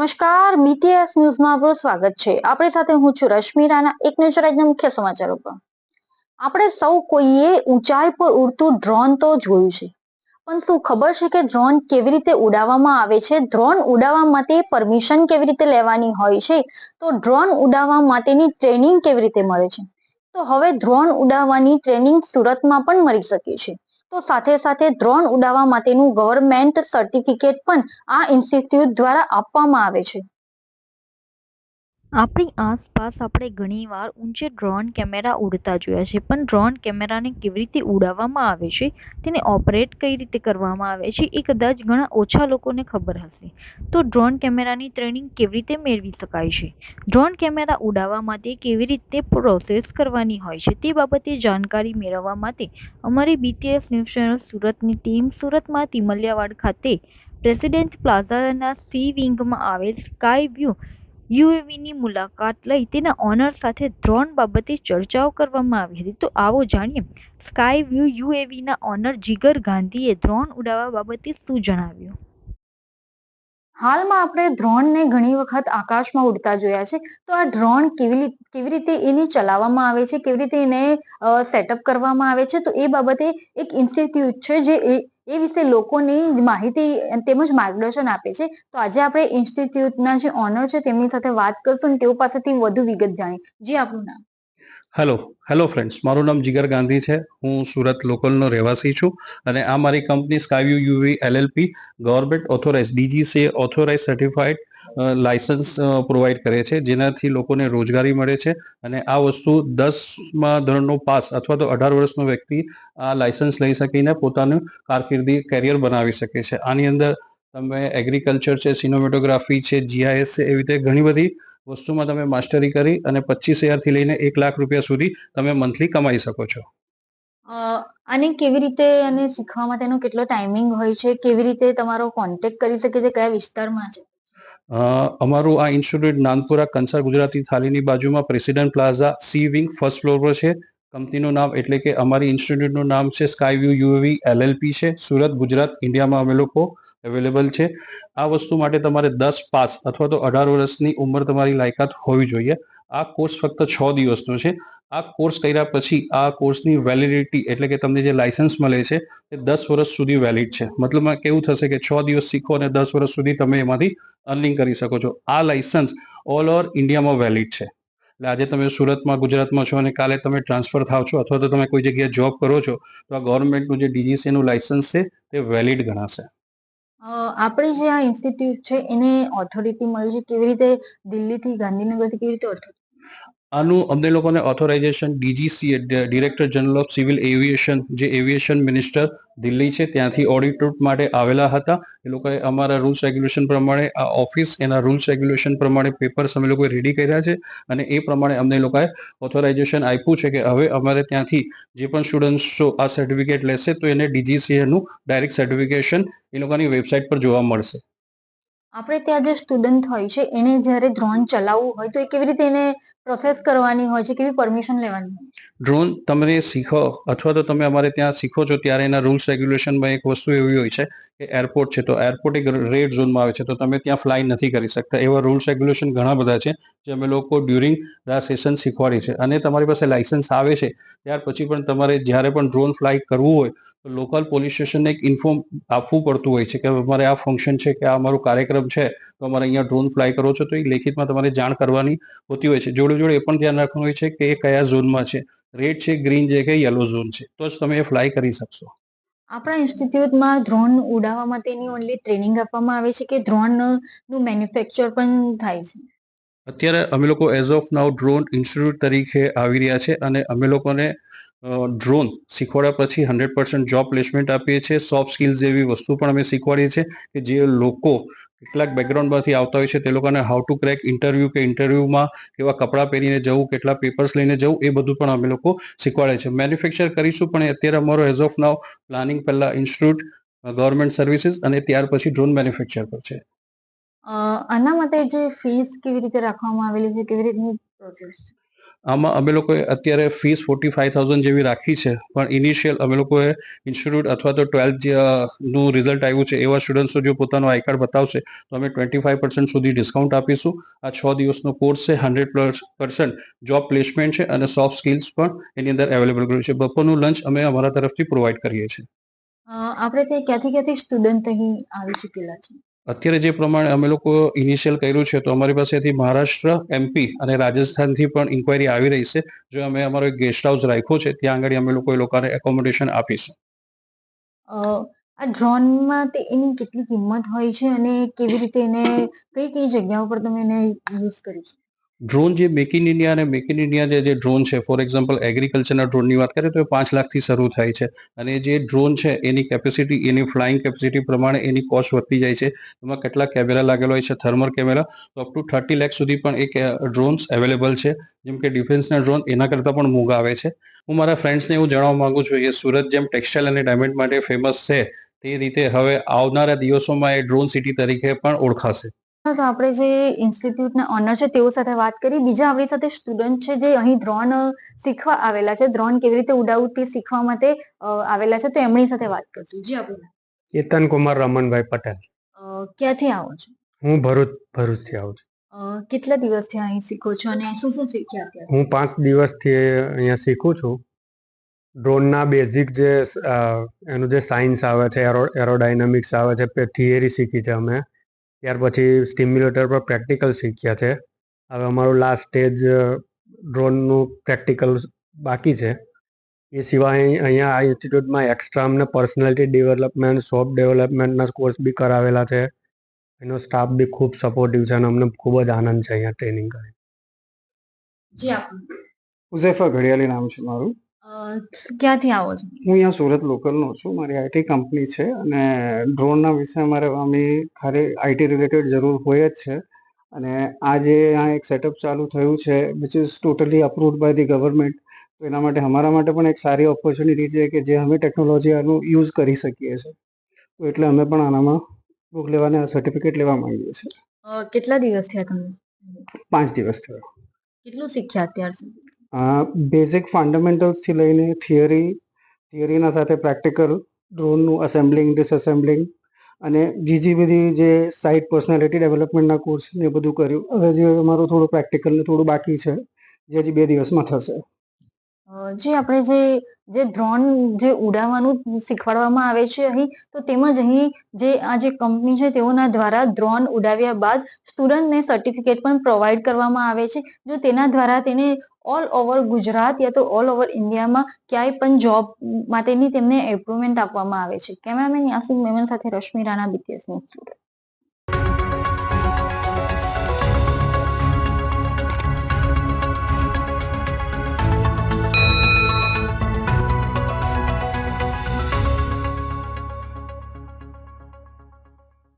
નમસ્કાર બીટીએસ ન્યૂઝમાં આપનું સ્વાગત છે. આપણી સાથે હું છું રશ્મિ રાણા, એક નજર આજના મુખ્ય સમાચારો પર. આપણે સૌ કોઈએ ઊંચાઈ પર ઉડતું ડ્રોન તો જોયું છે. પણ શું ખબર છે કે ડ્રોન કેવી રીતે ઉડાવવામાં આવે છે? ડ્રોન ઉડાવવા માટે પરમિશન કેવી રીતે લેવાની હોય છે? તો ડ્રોન ઉડાવવા માટેની ટ્રેનિંગ કેવી રીતે મળે છે? તો હવે ડ્રોન ઉડાવવાની ટ્રેનિંગ સુરતમાં પણ મળી શકે છે. તો સાથે સાથે ડ્રોન ઉડાવવા માટેનું ગવર્મેન્ટ સર્ટિફિકેટ પણ આ ઇન્સ્ટિટ્યૂટ દ્વારા આપવામાં આવે છે. આપણી આસપાસ આપણે ઘણીવાર ઊંચે ડ્રોન કેમેરા ઉડતા જોયા છે. પણ ડ્રોન કેમેરાને કેવી રીતે ઉડાવવામાં આવે છે? તેને ઓપરેટ કઈ રીતે કરવામાં આવે છે? એ કદાચ ઘણા ઓછા લોકોને ખબર હશે. તો ડ્રોન કેમેરાની ટ્રેનિંગ કેવી રીતે મેળવી શકાય છે? ડ્રોન કેમેરા ઉડાવવા માટે કેવી રીતે પ્રોસેસ કરવાની હોય છે? તે બાબતે જાણકારી મેળવવા માટે અમારી બીટીએસ ન્યૂઝ ચેનલ સુરતની ટીમ સુરતમાં તિમલિયાવાડ ખાતે પ્રેસિડેન્ટ પ્લાઝાના સી વિંગમાં આવેલ સ્કાય વ્યૂ યુએવીની મુલાકાત લઈ તેના ઓનર સાથે ડ્રોન બાબતે ચર્ચાઓ કરવામાં આવી હતી. તો આવો જાણીએ સ્કાય વ્યૂ યુએવીના ઓનર જીગર ગાંધીએ ડ્રોન ઉડાવવા બાબતે શું જણાવ્યું? હાલમાં આપણે ડ્રોનને ઘણી વખત આકાશમાં ઉડતા જોયા છે. તો આ ડ્રોન કેવી કેવી રીતે એને ચલાવવામાં આવે છે? કેવી રીતે એને સેટઅપ કરવામાં આવે છે? તો એ બાબતે એક ઇન્સ્ટિટ્યૂટ છે જે એ વિશે લોકોની માહિતી તેમજ માર્ગદર્શન આપે છે. તો આજે આપણે ઇન્સ્ટિટ્યૂટના જે ઓનર છે તેમની સાથે વાત કરશું અને તેઓ પાસેથી વધુ વિગત જાણી જે આપણું નામ? હેલો હેલો ફ્રેન્ડ્સ મારું નામ જીગર ગાંધી છે. હું સુરત લોકલનો રહેવાસી છું અને આ મારી company Skyview UV LLP government authorise DGCA authorise certified licence provide કરે છે. જેનાથી લોકોને રોજગારી મળે છે અને આ વસ્તુ દસમાં ધોરણનો પાસ અથવા તો અઢાર વર્ષનો વ્યક્તિ આ લાયસન્સ લઈ શકીને પોતાનું કારકિર્દી, કેરિયર બનાવી શકે છે. આની અંદર તમે એગ્રીકલ્ચર છે, સિનેમેટોગ્રાફી છે, જીઆઈએસ છે, એવી રીતે ઘણી બધી વસ્તુમાં તમે માસ્ટરી કરી અને પચીસ હજારથી લઈને એક લાખ રૂપિયા સુધી તમે મંથલી કમાઈ શકો છો. અને કેવી રીતે અને શીખવા માટેનો કેટલો ટાઈમિંગ હોય છે? કેવી રીતે તમારો કોન્ટેક કરી શકે છે? કયા વિસ્તારમાં છે? અમારું આ ઇન્સ્ટિટ્યૂટ નાનપુરા કંસાર ગુજરાતી થાલીની બાજુમાં president plaza C wing first floor પર છે. કંપનીનું નામ એટલે કે અમારી ઇન્સ્ટિટ્યૂટનું નામ છે સ્કાય વ્યૂ યુએવી એલએલપી છે. સુરત, ગુજરાત, ઇન્ડિયામાં અમે લોકો અવેલેબલ છે. આ વસ્તુ માટે તમારે દસ પાસ અથવા તો અઢાર વર્ષની ઉંમર તમારી લાયકાત હોવી જોઈએ. આ કોર્સ ફક્ત છ દિવસનો છે. આ કોર્સ કર્યા પછી આ કોર્સની વેલિડિટી એટલે કે તમને જે લાયસન્સ મળે છે એ દસ વર્ષ સુધી વેલિડ છે. મતલબમાં કેવું થશે કે છ દિવસ શીખો અને દસ વર્ષ સુધી તમે એમાંથી અર્નિંગ કરી શકો છો. આ લાયસન્સ ઓલ ઓવર ઇન્ડિયામાં વેલિડ છે. એટલે આજે તમે સુરતમાં, ગુજરાતમાં છો અને કાલે તમે ટ્રાન્સફર થાવ છો અથવા તો તમે કોઈ જગ્યાએ જોબ કરો છો, તો આ ગવર્મેન્ટનું જે ડીજીસીનું લાયસન્સ છે, તે વેલિડ ગણાશે આપણી જે આ ઇન્સ્ટિટ્યૂટ છે, એને ઓથોરિટી મળી છે, કેવી રીતે દિલ્હીથી ગાંધીનગરથી કેવી રીતે authority? આનું અમને લોકોને authorisation DGCA director general of civil aviation જે એવિએશન મિનિસ્ટર દિલ્હી છે, ત્યાંથી ઓડિટ માટે આવેલા હતા. એ લોકોએ અમારા રૂલ્સ રેગ્યુલેશન પ્રમાણે, આ ઓફિસ એના રૂલ્સ રેગ્યુલેશન પ્રમાણે પેપર્સ અમે લોકોએ રેડી કર્યા છે અને એ પ્રમાણે અમને લોકોએ ઓથોરાઇઝેશન આપ્યું છે કે હવે અમારે ત્યાંથી જે પણ સ્ટુડન્ટ્સો આ સર્ટિફિકેટ લેશે, તો એને ડીજીસીએનું ડાયરેક્ટ સર્ટિફિકેશન એ લોકોની વેબસાઇટ પર જોવા મળશે. આપણે ત્યાં જે સ્ટુડન્ટ હોય છે, એને જ્યારે ડ્રોન ચલાવવું હોય, તો એ કેવી રીતે એને પ્રોસેસ કરવાની હોય છે, કેવી પરમિશન લેવાની ડ્રોન તમે શીખો, અથવા તો તમે અમારે ત્યાં શીખો છો, ત્યારે એના રૂલ્સ રેગ્યુલેશનમાં એક વસ્તુ એવી હોય છે કે એરપોર્ટ છે, તો એરપોર્ટ એક રેડ ઝોનમાં આવે છે, તો તમે ત્યાં ફ્લાય નથી કરી શકતા. એવા રૂલ્સ રેગ્યુલેશન ઘણા બધા છે, જે અમે લોકો ડ્યુરિંગ આ સેશન શીખવાડી છે. અને તમારી પાસે લાઇસન્સ આવે છે, ત્યાર પછી પણ તમારે જ્યારે પણ ડ્રોન ફ્લાય કરવું હોય, તો લોકલ પોલીસ સ્ટેશનને એક ઇન્ફોર્મ આપવું પડતું હોય છે કે અમારે આ ફંક્શન છે, કે આ અમારો કાર્યક્રમ છે, તો અમારે અહીંયા ડ્રોન ફ્લાય કરવો છો, તો એ લેખિતમાં તમારે જાણ કરવાની હોતી હોય છે. જોડે જોડે એ પણ ધ્યાન રાખવાનું હોય છે કે એ કયા ઝોનમાં છે. રેડ છે ગ્રીન છે કે યલો ઝોન છે. તો જ તમે એ ફ્લાય કરી શકશો. આપણા ઇન્સ્ટિટ્યૂટમાં ડ્રોન ઉડાવવા માટેની ઓનલી ટ્રેનિંગ આપવામાં આવે છે કે ડ્રોનનું મેન્યુફેક્ચર પણ થાય છે? અત્યારે અમે લોકો as of now drone institute તરીકે આવી રહ્યા છે અને અમે લોકોને ડ્રોન શીખવાડ્યા પછી હંડ્રેડ પર્સન્ટ જોબ પ્લેસમેન્ટ આપીએ છીએ. સોફ્ટ સ્કિલ્સ જેવી વસ્તુ પણ અમે શીખવાડીએ છીએ કે જે લોકો કેટલાક બેકગ્રાઉન્ડમાંથી આવતા હોય છે, તે લોકોને હાઉ ટુ ક્રેક ઇન્ટરવ્યુ કે ઇન્ટરવ્યુમાં કેવા કપડાં પહેરીને જવું, કેટલા પેપર્સ લઈને જવું, એ બધું પણ અમે લોકો શીખવાડે છે. મેન્યુફેક્ચર કરીશું, પણ અત્યારે અમારો એઝ ઓફ નાવ પ્લાનિંગ પહેલાં ઇન્સ્ટિટ્યૂટ ગવર્મેન્ટ સર્વિસીસ અને ત્યાર પછી ડ્રોન મેન્યુફેક્ચર પર છે. આના માટે જે ફીસ કેવી રીતે રાખવામાં આવેલી છે, કેવી રીતની પ્રોસેસ છે? આમાં અમે લોકોએ અત્યારે ફીસ ફોર્ટી ફાઇવ થાઉઝન્ડ જેવી રાખી છે, પણ ઇનિશિયલ અમે લોકોએ ઇન્સ્ટિટ્યૂટ અથવા તો ટ્વેલ્થનું રિઝલ્ટ આવ્યું છે, એવા સ્ટુડન્ટ્સો જો પોતાનું આઈ કાર્ડ બતાવશે, તો અમે ટ્વેન્ટી ફાઇવ પર્સન્ટ સુધી ડિસ્કાઉન્ટ આપીશું. આ છ દિવસનો કોર્સ છે હંડ્રેડ પર્સન્ટ જોબ પ્લેસમેન્ટ છે અને સોફ્ટ સ્કિલ્સ પણ એની અંદર અવેલેબલ કર્યું છે. બપોરનું લંચ અમે અમારા તરફથી પ્રોવાઈડ કરીએ છીએ. આપણે તે ક્યાંથી ક્યાંથી સ્ટુડન્ટ અહીં આવી ચૂકેલા છે? અત્યારે જે પ્રમાણે અમે લોકો ઇનિશિયલ કર્યું છે, તો અમારી પાસેથી મહારાષ્ટ્ર એમપી અને રાજસ્થાનથી પણ ઇન્ક્વાયરી આવી રહી છે. જો અમે અમારો એક ગેસ્ટ હાઉસ રાખ્યો છે, ત્યાં આગળ અમે લોકો એ લોકોને એકોમોડેશન આપીશું. આ ડ્રોનમાં તે એની કેટલી કિંમત હોય છે અને કેવી રીતે એને, કઈ કઈ જગ્યાઓ પર તમે એને યુઝ કરી છે? ડ્રોન જે મેક ઇન ઇન્ડિયા અને મેક ઇન ઇન્ડિયા જે ડ્રોન છે ફોર એક્ઝામ્પલ એગ્રીકલ્ચરના ડ્રોનની વાત કરીએ તો એ પાંચ લાખથી શરૂ થાય છે. અને જે ડ્રોન છે, એની કેપેસિટી એની ફ્લાઇંગ કેપેસિટી પ્રમાણે એની કોસ્ટ વધતી જાય છે. એમાં કેટલા કેમેરા લાગેલો હોય છે થર્મલ કેમેરા તો અપ ટુ થર્ટી લેખ સુધી પણ એક ડ્રોન્સ અવેલેબલ છે. જેમ કે ડિફેન્સના ડ્રોન એના કરતાં પણ મોંઘા આવે છે. હું મારા ફ્રેન્ડ્સને એવું જણાવવા માંગુ છું કે સુરત જેમ ટેક્સટાઇલ અને ડાયમંડ માટે ફેમસ છે, તે રીતે હવે આવનારા દિવસોમાં એ ડ્રોન સિટી તરીકે પણ ઓળખાશે. તો આપણે જે ઇન્સ્ટિટ્યૂટના ઓનર છે તેઓ સાથે વાત કરી. બીજા આપણી સાથે સ્ટુડન્ટ છે જે અહીં ડ્રોન શીખવા આવેલા છે. ડ્રોન કેવી રીતે ઉડાવવું તે શીખવા માટે આવેલા છે તો એમની સાથે વાત કરશું. જી આપણે કેતન કુમાર રમણભાઈ પટેલ. ક્યાંથી આવો છો? હું ભરૂચ ભરૂચથી આવું છું. કેટલા દિવસથી અહીં શીખો છો અને શું શું શીખ્યા અત્યારે? હું પાંચ દિવસથી અહીંયા શીખું છું. ડ્રોનના બેઝિક જે એનું જે સાયન્સ આવે છે એરો એરોડાયનામિક્સ આવે છે થિયરી શીખી છે અમે. ત્યાર પછી સ્ટિમ્યુલેટર પર પ્રેક્ટિકલ શીખ્યા છે. હવે અમારું લાસ્ટ સ્ટેજ ડ્રોનનું પ્રેક્ટિકલ બાકી છે. એ સિવાય અહીં- અહીંયા આ ઇન્સ્ટિટ્યૂટમાં એક્સ્ટ્રા અમને પર્સનાલિટી ડેવલપમેન્ટ સોફ્ટ ડેવલપમેન્ટના કોર્સ બી કરાવેલા છે. એનો સ્ટાફ બી ખૂબ સપોર્ટિવ છે અને અમને ખૂબ જ આનંદ છે અહીંયા ટ્રેનિંગ કરી ઉઝેફા ઘડિયાળી નામ છે મારું. ક્યાંથી આવો છો? હું અહીંયા સુરત લોકલનો છું. મારી આઈટી કંપની છે અને ડ્રોનના વિશે મારે અમે ખાલી આઈટી રિલેટેડ જરૂર હોય જ છે. અને આ જે આ એક સેટઅપ ચાલુ થયું છે which is totally approved by the government તો એના માટે અમારા માટે પણ એક સારી ઓપોર્ચ્યુનિટી છે કે જે અમે ટેકનોલોજી આનું યુઝ કરી શકીએ છીએ. તો એટલે અમે પણ આનામાં બુક લેવાને સર્ટિફિકેટ લેવા માંગીએ છીએ. કેટલા દિવસ થયા તમને? પાંચ દિવસ થયો. કેટલું શીખ્યા અત્યાર સુધી? બેઝિક ફંડામેન્ટલ્સથી લઈને થિયરી થિયરીના સાથે પ્રેક્ટિકલ ડ્રોનનું અસેમ્બલિંગ ડિસએસેમ્બલિંગ અને બીજી બધી જે સાઇટ પર્સનાલિટી ડેવલપમેન્ટના કોર્સ એ બધું કર્યું. હવે જે અમારું થોડું પ્રેક્ટિકલ ને થોડું બાકી છે, જે હજી બે દિવસમાં થશે. જે આપણે જે જે ડ્રોન જે ઉડાવવાનું શીખવાડવામાં આવે છે અહીં, તો તેમજ અહીં જે આ જે કંપની છે તેઓના દ્વારા ડ્રોન ઉડાવ્યા બાદ સ્ટુડન્ટને સર્ટિફિકેટ પણ પ્રોવાઈડ કરવામાં આવે છે, જો તેના દ્વારા તેને ઓલ ઓવર ગુજરાત યા તો ઓલ ઓવર ઇન્ડિયામાં ક્યાંય પણ જોબ માટેની તેમને એપ્રુવમેન્ટ આપવામાં આવે છે. કેમેરામેન યાસિન મેમન સાથે રશ્મિ રાણા બીટીએસ ન્યૂઝ